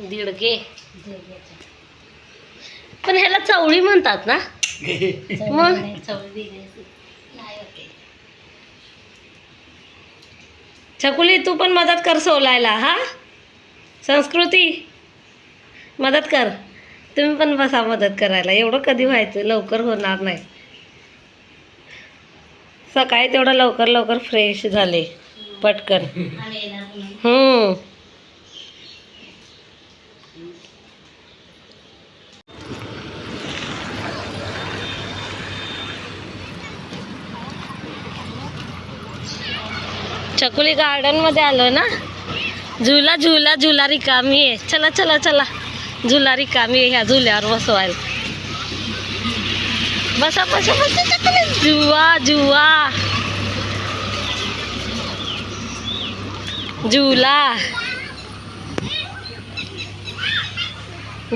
दीडगे पण ह्याला चवळी म्हणतात ना? मग? छकुली तू पण मदत कर सोलायला हा? संस्कृती मदत कर. तुम्ही पण बसा मदत करायला. एवढं कधी व्हायचं? लवकर होणार नाही. सकाळी तेवढं लवकर लवकर फ्रेश झाले. पटकन. हम्म. चकुली गार्डनमध्ये आलो ना? झुला झुला झुला रिकामी आहे. चला चला चला. झुला रिकामी आहे ह्या झुल्यावर बसवायला. बसा बसा बसा चकुली. जुवा जुवा. झुला.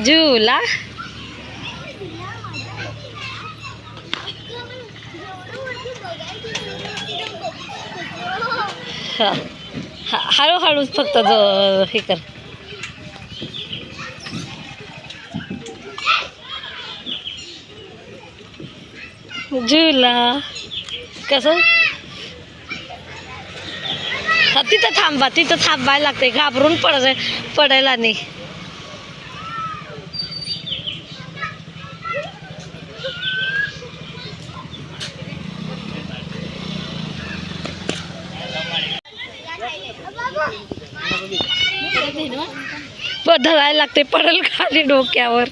झुला. हा. हा फक्त ज हे कर. झुला. कसं हा तिथं थांबा तिथं थांबायला लागते घाबरून पडाय पडायला नाही. धरायला लागते पडल खाली डोक्यावर.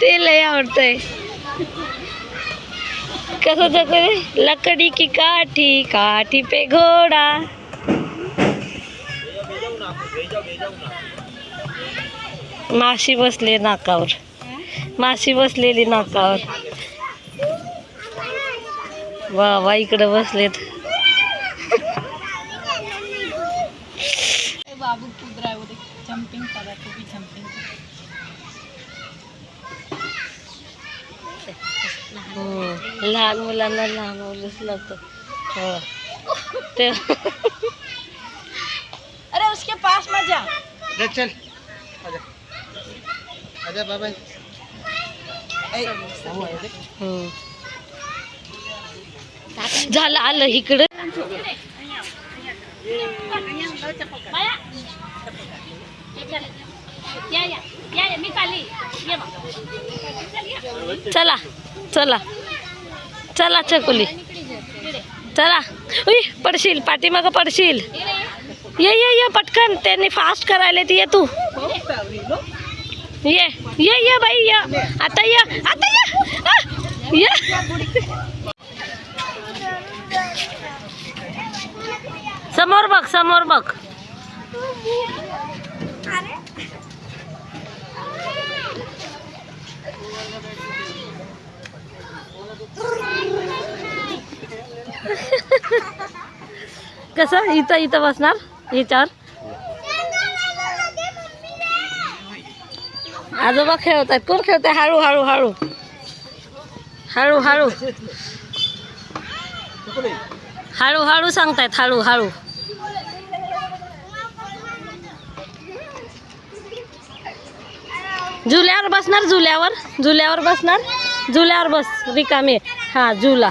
ते लय आवडतंय. कसं जगले लकडी की काठी काठी पे घोडा. माशी बसले नाकावर. माशी बसलेली नाकावर. वा वा इकडं बसलेत. बाबू कूद रहा है वो देख जंपिंग कर तो भी जंपिंग हम्म. लहान मुलांना लहान मुलंच लागतं हो ते अरे उसके पास मत जा. चल. आजा आजा बाबा. झालं आलं इकडं. चला चला. चला चकुली. चला. उई पडशील पाठीमागं पडशील. ये ये ये पटकन. त्यांनी फास्ट करायला ती ये तू. ये ये ये बाई ये. आता ये आता ये. ये. समोर बघ समोर बघ. कसं? इथं इथं बसणार? याच्यावर? आजोबा खेळतात कोण खेळताय? हळू हळू हळू. हळू हळू. हळू हळू सांगतायत. हळू हळू. झुल्यावर बसणार झुल्यावर झुल्यावर बसणार? झुल्यावर बस रिकामी. हा झुला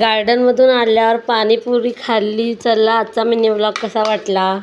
गार्डनमधून आल्यावर पाणीपुरी खाल्ली चला आजचा मिनी ब्लॉग कसा वाटला?